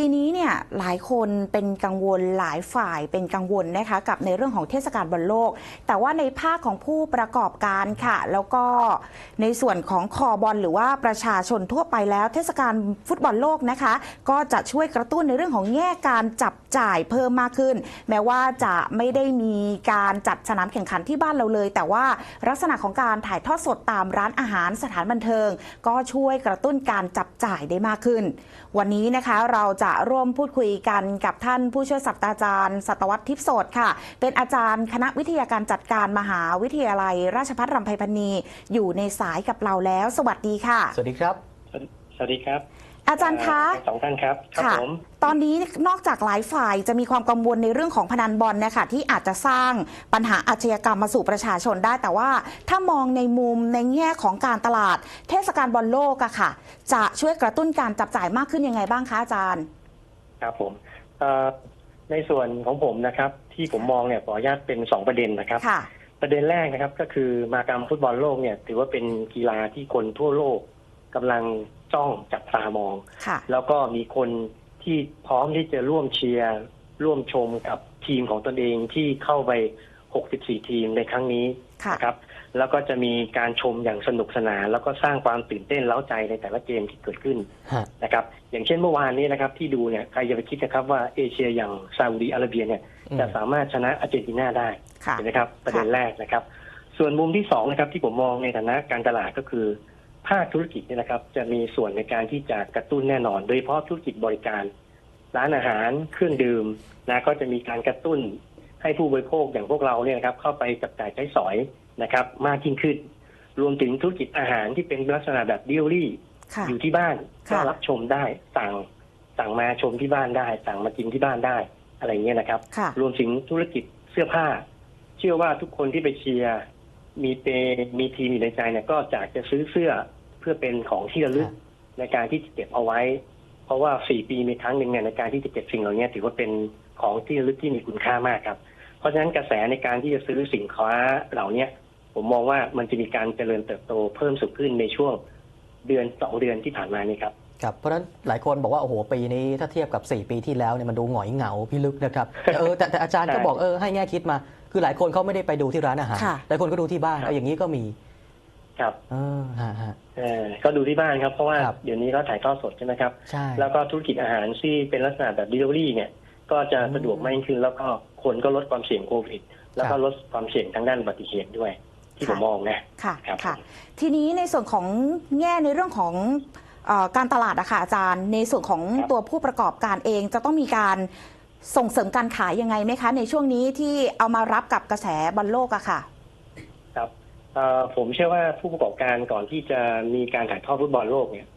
ทีนี้เนี่ยหลายคนเป็นกังวลหลายฝ่ายเป็นกังวลนะคะกับในเรื่องของเทศกาลบอลโลก แต่ว่าในภาคของผู้ประกอบการค่ะ แล้วก็ในส่วนของคอบอลหรือว่าประชาชนทั่วไปแล้ว เทศกาลฟุตบอลโลกนะคะ ก็จะช่วยกระตุ้นในเรื่องของแง่การจับจ่ายเพิ่มมากขึ้น แม้ว่าจะไม่ได้มีการจัดสนามแข่งขันที่บ้านเราเลย แต่ว่าลักษณะของการถ่ายทอดสดตามร้านอาหารสถานบันเทิง ก็ช่วยกระตุ้นการจับจ่ายได้มากขึ้น วันนี้นะคะเราจะร่วมพูดคุยกันกับท่านผู้ช่วยศาสตราจารย์สัตวัตทิพย์โสดค่ะ เป็นอาจารย์คณะวิทยาการจัดการมหาวิทยาลัย ราชภัฏรำไพพรรณีอยู่ในสายกับเราแล้ว สวัสดีค่ะ สวัสดีครับ สวัสดีครับอาจารย์คะทั้งสองท่านครับครับค่ะผมตอนนี้นอกจากหลายฝ่ายจะมีความกังวลในเรื่องของพนันบอลนะคะที่อาจจะสร้างปัญหาอาชญากรรมมาสู่ประชาชนได้ แต่ว่าถ้ามองในมุมในแง่ของการตลาด เทศกาลบอลโลกอะค่ะ จะช่วยกระตุ้นการจับจ่ายมากขึ้นยังไงบ้างคะอาจารย์ ครับผมเอ่อในส่วนของผมนะครับ ที่ผมมองเนี่ยขออนุญาตเป็นสองประเด็นนะครับ ค่ะ ประเด็นแรกนะครับก็คือมากรรมฟุตบอลโลกเนี่ย ถือว่าเป็นกีฬาที่คนทั่วโลกกำลังจ้องจับตามอง ค่ะ แล้วก็มีคนที่พร้อมที่จะร่วมเชียร์ ร่วมชมกับทีมของตนเองที่เข้าไป 64 ทีมในครั้งนี้ค่ะนะครับ แล้วก็จะมีการชมอย่างสนุกสนาน แล้วก็สร้างความตื่นเต้นเล้าใจในแต่ละเกมที่เกิดขึ้นฮะนะครับ อย่างเช่นเมื่อวานนี้นะครับ ที่ดูเนี่ยใครจะไปคิดนะครับว่าเอเชียอย่างซาอุดีอาระเบียเนี่ยอืมจะสามารถชนะอาร์เจนตินาได้ค่ะเห็นไหมครับประเด็นแรกนะครับ ส่วนมุมที่สองนะครับที่ผมมองในฐานะการตลาดก็คือภาคธุรกิจเนี่ยนะครับ จะมีส่วนในการที่จะกระตุ้นแน่นอน โดยเฉพาะธุรกิจบริการ ร้านอาหารเครื่องดื่มนะก็จะมีการกระตุ้น ให้ผู้บริโภคอย่างพวกเราเนี่ยนะครับ เข้าไปจับจ่ายใช้สอยนะครับ มากยิ่งขึ้น รวมถึงธุรกิจอาหารที่เป็นลักษณะแบบดิวรี่ ค่ะ อยู่ที่บ้านก็ค่ะ รับชมได้สั่งสั่งมาชมที่บ้านได้ สั่งมากินที่บ้านได้อะไรเงี้ยนะครับ ค่ะ รวมถึงธุรกิจเสื้อผ้า เชื่อว่าทุกคนที่ไปเชียร์มีเปมีทีมอยู่ในใจเนี่ยก็อยากจะซื้อเสื้อเพื่อเป็นของที่ระลึกครับในการที่จะเก็บเอาไว้ เพราะว่าสี่ปีมีครั้งหนึ่งเนี่ยในการที่จะเก็บสิ่งเหล่านี้ถือว่าเป็น ของที่ระลึกที่มีคุณค่ามากครับ เพราะฉะนั้นกระแสในการที่จะซื้อสินค้าเหล่าเนี้ยผมมองว่ามันจะมีการเจริญเติบโตเพิ่มสูงขึ้นในช่วงเดือนสองเดือนที่ผ่านมานี้ครับครับเพราะฉะนั้นหลายคนบอกว่าโอ้โหปีนี้ถ้าเทียบกับ 4 ปีที่แล้วเนี่ยมันดูหงอยเหงาพิลึกนะครับแต่เออแต่แต่อาจารย์ก็ใช่บอกเออให้แง่คิดมา คือหลายคนเขาไม่ได้ไปดูที่ร้านอาหารค่ะหลายคนก็ดูที่บ้านครับเอาอย่างนี้ก็มี ครับเออฮะฮะเออก็ดูที่บ้านครับเพราะว่าครับเดี๋ยวนี้เขาถ่ายทอดสดใช่ไหมครับ ใช่แล้วก็ธุรกิจอาหารที่เป็นลักษณะแบบ delivery เนี่ย ก็จะสะดวกมากยิ่งขึ้น แล้วก็คนก็ลดความเสี่ยงโควิด แล้วก็ลดความเสี่ยงทางด้านอุบัติเหตุด้วย ที่ผมมองนะค่ะครับค่ะ ทีนี้ในส่วนของแง่ในเรื่องของเออการตลาดอะค่ะอาจารย์ ในส่วนของครับตัวผู้ประกอบการเองจะต้องมีการส่งเสริมการขายยังไงไหมคะ ในช่วงนี้ที่เอามารับกับกระแสบอลโลกอะค่ะ ครับเอ่อผมเชื่อว่าผู้ประกอบการก่อนที่จะมีการถ่ายทอดฟุตบอลโลกเนี่ย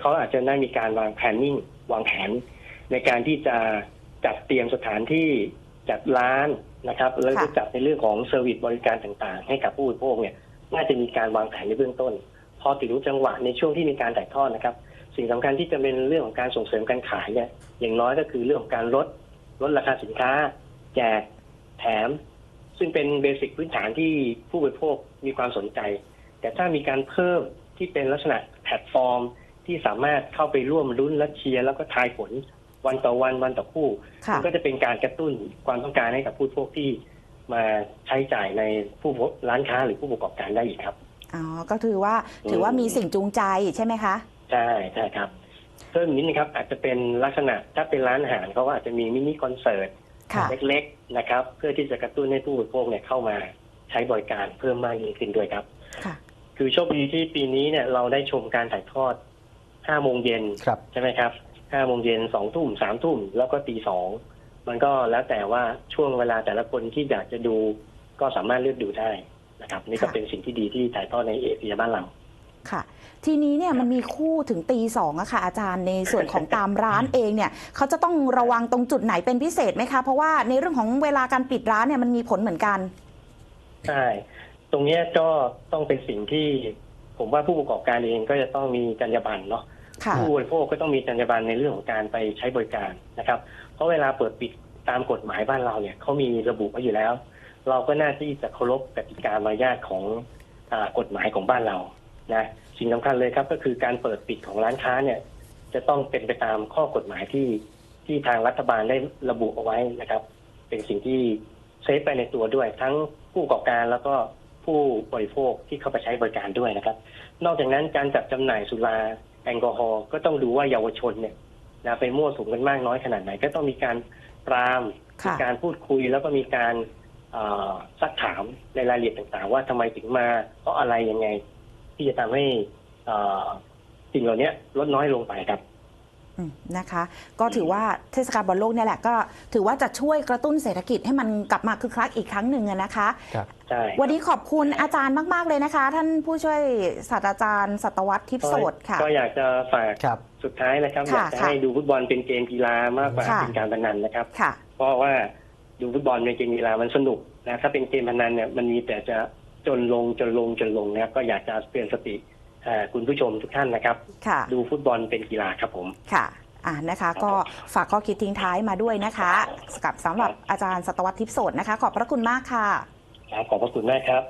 เขาอาจจะได้มีการวางแผนนิ่งวางแผนในการที่จะ จัดเตรียมสถานที่จัดร้านนะครับ แล้วก็ค่ะจัดในเรื่องของเซอร์วิสบริการต่างๆ ให้กับผู้บริโภคเนี่ยน่าจะมีการวางแผนในเบื้องต้น พอถึงจังหวะในช่วงที่มีการถ่ายทอดนะครับ สิ่งสำคัญที่จะเป็นเรื่องของการส่งเสริมการขายเนี่ยอย่างน้อยก็คือเรื่องของการลดลดราคาสินค้า แจกแถม ซึ่งเป็นเบสิกพื้นฐานที่ผู้บริโภคมีความสนใจ แต่ถ้ามีการเพิ่มที่เป็นลักษณะแพลตฟอร์มที่สามารถเข้าไปร่วมลุ้นและเชียร์แล้วก็ทายผล วันต่อวันวันต่อคู่ค่ะ มัก็จะเป็นการกระตุ้นความต้องการให้กับผู้บริโภคที่มาใช้จ่ายในผู้ร้านค้าหรือผู้ประกอบการได้อีกครับ อ๋อ ก็ถือว่าถือว่ามีสิ่งจูงใจใช่ไหมคะ ใช่ใช่ครับเพิ่มนิดนะครับอาจจะเป็นลักษณะถ้าเป็นร้านอาหารเขาก็อาจจะมีมินิคอนเสิร์ตค่ะ เล็กๆนะครับ เพื่อที่จะกระตุ้นให้ผู้บริโภคเนี่ยเข้ามาใช้บริการเพิ่มมากยิ่งขึ้นด้วยครับ ค่ะ คือโชคดีที่ปีนี้เนี่ยเราได้ชมการถ่ายทอด5โมงเย็นครับ ใช่ไหมครับ 5โมงเย็น2ทุ่ม3ทุ่มแล้วก็ตีสองมันก็แล้วแต่ว่าช่วงเวลาแต่ละคนที่อยากจะดูก็สามารถเลือกดูได้นะครับ นี่ก็ค่ะเป็นสิ่งที่ดีที่ถ่ายทอดในเอเชียบ้านเราค่ะ ทีนี้เนี่ยมันมีคู่ถึงตีสองอะค่ะ อาจารย์ในส่วนของตามร้านเองเนี่ยเขาจะต้องระวังตรงจุดไหนเป็นพิเศษไหมคะ เพราะว่าในเรื่องของเวลาการปิดร้านเนี่ยมันมีผลเหมือนกันใช่ตรงเนี้ยก็ต้องเป็นสิ่งที่ผมว่าผู้ประกอบการเองก็จะต้องมีจรรยาบรรณเนาะค่ะ ผู้บริโภคก็ต้องมีจรรยาบรรณในเรื่องของการไปใช้บริการนะครับ เพราะเวลาเปิดปิดตามกฎหมายบ้านเราเนี่ยเขามีระบุไว้อยู่แล้ว เราก็น่าที่จะเคารพกติกามารยาทของอกฎหมายของบ้านเรานะสิ่งสำคัญเลยครับก็คือการเปิดปิดของร้านค้าเนี่ย จะต้องเป็นไปตามข้อกฎหมายที่ที่ทางรัฐบาลได้ระบุเอาไว้นะครับ เป็นสิ่งที่เซฟไปในตัวด้วย ทั้งผู้ประกอบการแล้วก็ผู้บริโภคที่เข้าไปใช้บริการด้วยนะครับ นอกจากนั้นการจัดจำหน่ายสุรา แอลกอฮอล์ก็ต้องดูว่าเยาวชนเนี่ยนะไปมั่วสุมกันมากน้อยขนาดไหน ก็ต้องมีการปรามค่ะมีการพูดคุยแล้วก็มีการเอ่อซักถามในรายละเอียดต่างๆ ว่าทำไมถึงมาเพราะอะไรยังไง ที่จะทำให้เอ่อสิ่งเหล่านี้ลดน้อยลงไปครับอืม นะคะ ก็ถือว่าเทศกาลบอลโลกเนี่ยแหละก็ถือว่าจะช่วยกระตุ้นเศรษฐกิจให้มันกลับมาคึกคักอีกครั้งหนึ่งอะนะคะครับใช่ วันนี้ขอบคุณอาจารย์มาก ๆ เลยนะคะ ท่านผู้ช่วยศาสตราจารย์สัตวัตทิพย์โสดค่ะ ก็อยากจะฝากครับ สุดท้ายนะครับ อค่ะยากจะค่ะให้ดูฟุตบอลเป็นเกมกีฬามากกว่าค่ะ เป็นการพนันนะครับ ค่ะ เพราะว่าดูฟุตบอลเป็นเกมกีฬามันสนุกนะถ้าเป็นเกมพนันเนี่ยมันมีแต่จะจนลงจนลงจนลงนะครับก็อยากจะเตือนสติเอ่อ คุณผู้ชมทุกท่านนะครับค่ะดูฟุตบอลเป็นกีฬาครับผมค่ะอ่านะคะ ก็ฝากข้อคิดทิ้งท้ายมาด้วยนะคะกับสำหรับอาจารย์สัตวัตทิพย์โสดนะคะ ขอบพระคุณมากค่ะครับขอบพระคุณมากครับ